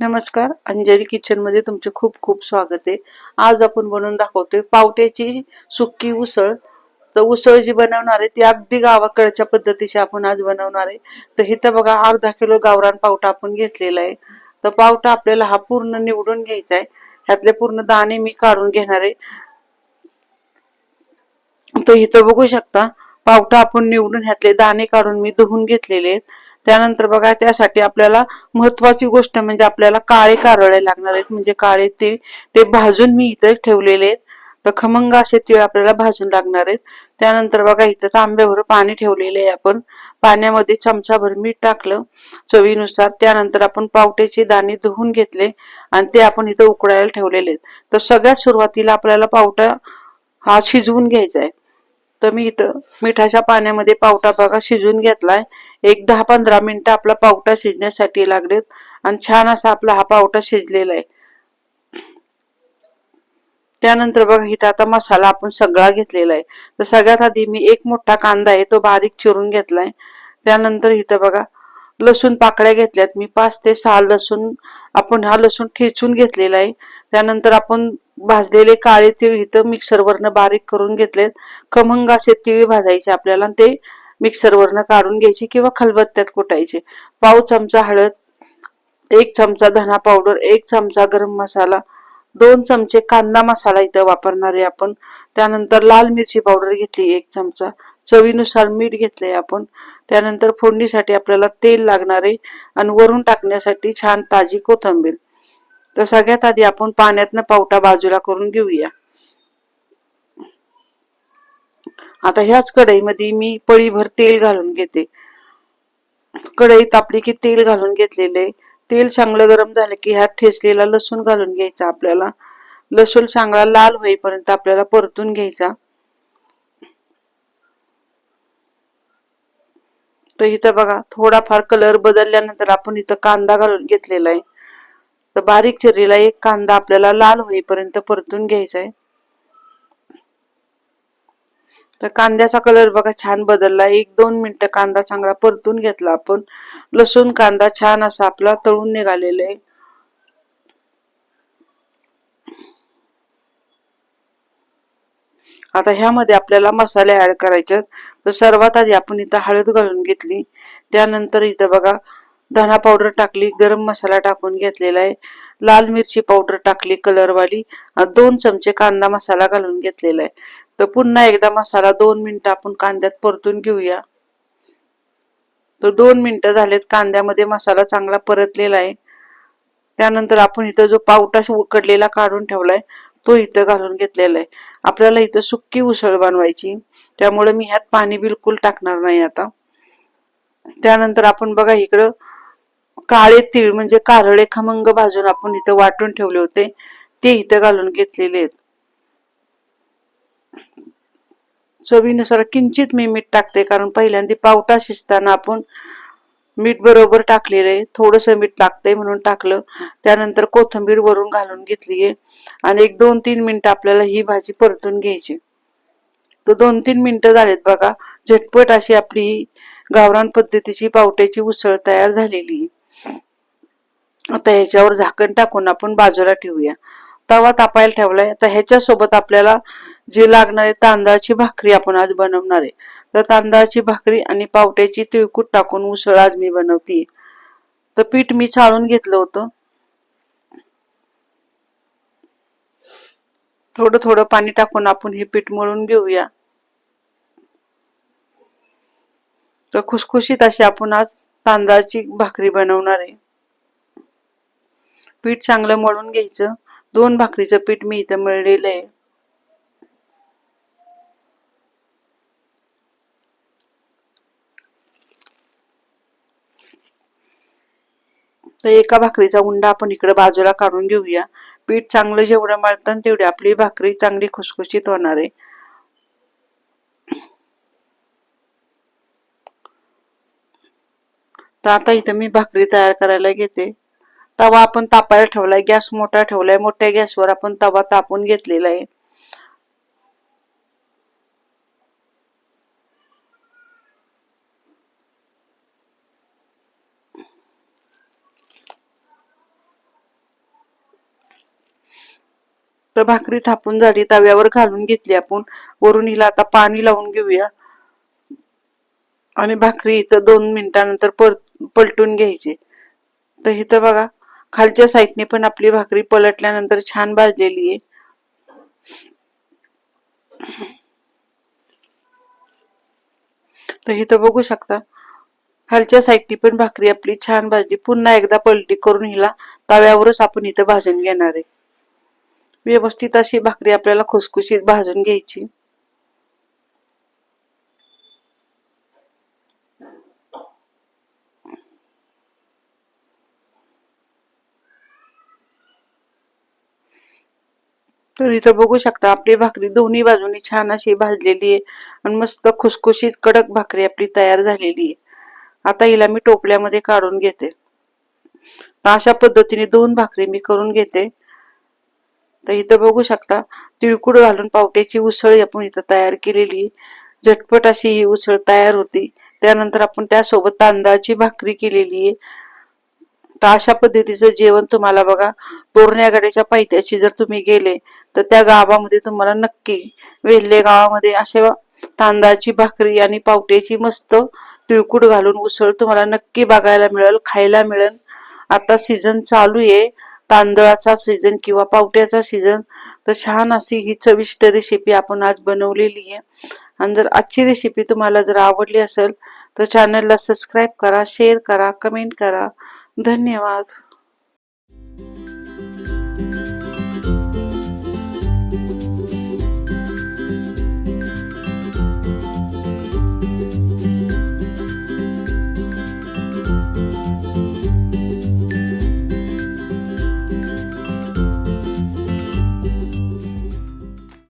नमस्कार अंजली किचनमध्ये तुमचे खूप खूप स्वागत आहे. आज आपण बनवून दाखवतोय पावट्याची सुक्की उसळ. तर उसळ जी बनवणार आहे ती अगदी गावाकडच्या पद्धतीची आपण आज बनवणार आहे. तर इथं बघा अर्धा किलो गावरान पावटा आपण घेतलेला आहे. तर पावटा आपल्याला हा पूर्ण निवडून घ्यायचा आहे. ह्यातले पूर्ण दाणे मी काढून घेणार आहे. तर इथं बघू शकता पावटा आपण निवडून ह्यातले दाणे काढून मी धुवून घेतलेले आहेत. त्यानंतर बघा त्यासाठी आपल्याला महत्वाची गोष्ट म्हणजे आपल्याला काळे कारळे लागणार आहेत. म्हणजे काळे तीळ ते भाजून मी इथं ठेवलेले आहेत. तर खमंग असे तीळ आपल्याला भाजून लागणार आहेत. त्यानंतर बघा इथं तांब्याभर पाणी ठेवलेले आहे आपण. पाण्यामध्ये चमचाभर मीठ टाकलं चवीनुसार. त्यानंतर आपण पावट्याचे दाणे धुवून घेतले आणि ते आपण इथं उकडायला ठेवलेले आहेत. तर सगळ्यात सुरुवातीला आपल्याला पावटा हा शिजवून घ्यायचा आहे. तर मी इथं मिठाच्या पाण्यामध्ये पावटा बघा शिजून घेतलाय. एक दहा पंधरा मिनिटं आपला पावटा शिजण्यासाठी लागलेत. आणि छान असा आपला हा पावटा शिजलेला आहे. त्यानंतर बघा इथं आता मसाला आपण सगळा घेतलेला आहे. तर सगळ्यात आधी मी एक मोठा कांदा आहे तो बारीक चिरून घेतलाय. त्यानंतर इथं बघा लसूण पाकळ्या घेतल्यात. मी पाच ते सहा लसूण आपण हा लसूण ठेचून घेतलेला आहे. त्यानंतर आपण भाजलेले काळे तीळ इथं मिक्सरवरनं बारीक करून घेतलेत. खमंग असे तिळी भाजायचे आपल्याला ते मिक्सरवरनं काढून घ्यायचे किंवा खलबत्त्यात कुटायचे. पाव चमचा हळद एक चमचा धना पावडर एक चमचा गरम मसाला दोन चमचे कांदा मसाला इथं वापरणार आहे आपण. त्यानंतर लाल मिरची पावडर घेतली एक चमचा. चवीनुसार मीठ घेतलंय आपण. त्यानंतर फोडणीसाठी आपल्याला तेल लागणार आहे आणि वरून टाकण्यासाठी छान ताजी कोथंबीर. तर सगळ्यात आधी आपण पाण्यातनं पावटा बाजूला करून घेऊया. आता ह्याच कढईमध्ये मी पळीभर तेल घालून घेते. कढई तापली की तेल घालून घेतलेले तेल चांगलं गरम झालं की ह्यात ठेचलेला लसूण घालून घ्यायचा आपल्याला. लसूण चांगला लाल होईपर्यंत आपल्याला परतून घ्यायचा. तर इथं बघा थोडाफार कलर बदलल्यानंतर आपण इथं कांदा घालून घेतलेला आहे. तर बारीक चिरलेला एक कांदा आपल्याला लाल होईपर्यंत परतून घ्यायचा आहे तर कांद्याचा कलर बघा छान बदलला एक दोन मिनिटं कांदा चांगला परतून घेतला आपण. लसूण कांदा छान असा आपला तळून निघालेला आहे आता ह्यामध्ये आपल्याला मसाले ऍड करायचे तर सर्वात आधी आपण इथं हळद घालून घेतली. त्यानंतर इथं बघा धना पावडर टाकली गरम मसाला टाकून घेतलेला आहे. लाल मिरची पावडर टाकली कलरवाली दोन चमचे कांदा मसाला घालून घेतलेला आहे. तर पुन्हा एकदा मसाला दोन मिनिटं आपण कांद्यात परतून घेऊया. तर दोन मिनिटं झालेत कांद्यामध्ये मसाला चांगला परतलेला आहे. त्यानंतर आपण इथं जो पावटा उकडलेला काढून ठेवलाय तो इथं घालून घेतलेला आहे. आपल्याला इथं सुक्की उसळ बनवायची. त्यामुळे मी ह्यात पाणी बिलकुल टाकणार नाही आता. त्यानंतर आपण बघा इकडं काळे तीळ म्हणजे कारळे खमंग भाजून आपण इथं वाटून ठेवले होते ते इथं घालून घेतलेले आहेत. चवीनुसार किंचित मी मीठ टाकते कारण पहिल्यांदा पावटा शिजताना आपण मीठ बरोबर टाकलेलं आहे. थोडस मीठ लागतंय म्हणून टाकलं. त्यानंतर कोथिंबीर वरून घालून घेतलीये आणि एक दोन तीन मिनिटं आपल्याला ही भाजी परतून घ्यायची. तर दोन तीन मिनिटं झालेत बघा. झटपट अशी आपली गावरान पद्धतीची पावट्याची उसळ तयार झालेली आता ह्याच्यावर झाकण टाकून आपण बाजूला ठेवूया. तवा तापायला ठेवलाय. आता ह्याच्या सोबत आपल्याला जी लागणार तांदळाची भाकरी आपण आज बनवणार आहे. तर तांदळाची भाकरी आणि पावट्याची तिळकूट टाकून उसळ आज मी बनवते तर पीठ मी चाळून घेतलं होतं. थोडं थोडं पाणी टाकून आपण हे पीठ मळून घेऊया. तर खुसखुशीत अशी आपण आज तांदळाची भाकरी बनवणार आहे. पीठ चांगलं मळून घ्यायचं. दोन भाकरीचं पीठ मी इथं मळलेलं आहे. तर एका भाकरीचा उंडा आपण इकडे बाजूला काढून घेऊया. पीठ चांगलं जेवढं मळतं तेवढी आपली भाकरी चांगली खुसखुशीत होणार आहे. तर आता इथं मी भाकरी तयार करायला घेते. तवा आपण तापायला ठेवलाय गॅस मोठा ठेवलाय मोठ्या गॅसवर आपण तवा तापून घेतलेला आहे. तर भाकरी थापून झाली तव्यावर घालून घेतली आपण. वरून हिला आता पाणी लावून घेऊया. आणि भाकरी इथं दोन मिनिटानंतर पर पलटून घ्यायची. तर इथं बघा खालच्या साईडने पण आपली भाकरी पलटल्यानंतर छान भाजलेली आहे. तर इथं बघू शकता. खालच्या साईडनी पण भाकरी आपली छान भाजली. पुन्हा एकदा पलटी करून हिला तव्यावरच आपण इथं भाजून घेणार आहे. व्यवस्थित अशी भाकरी आपल्याला खुसखुशीत भाजून घ्यायची. तर इथं बघू शकता आपली भाकरी दोन्ही बाजूनी छान अशी भाजलेली आहे. आणि मस्त खुसखुशीत कडक भाकरी आपली तयार झालेली आहे. आता हिला मी टोपल्यामध्ये काढून घेते. अशा पद्धतीने दोन भाकरी मी करून घेते. तर इथं बघू शकता तिळकुड घालून पावट्याची उसळ आपण इथं तयार केलेली झटपट अशी ही उसळ तयार होती. त्यानंतर आपण त्यासोबत तांदळाची भाकरी केलेली आहे. तर अशा पद्धतीचं जेवण तुम्हाला बघा तोरण्यागड्याच्या पायथ्याशी जर तुम्ही गेले तर त्या गावामध्ये तुम्हाला नक्की वेल्हे गावामध्ये अशा तांदळाची भाकरी आणि पावट्याची मस्त तिळकुट घालून उसळ तुम्हाला नक्की बघायला मिळेल खायला मिळेल. आता सीझन चालू आहे. तांदळाचा सीझन किंवा पावट्याचा सीझन तर छान अशी ही चविष्ट रेसिपी आपण आज बनवलेली आहे. आणि जर आजची रेसिपी तुम्हाला जर आवडली असेल तर चॅनलला सबस्क्राईब करा शेअर करा कमेंट करा. धन्यवाद.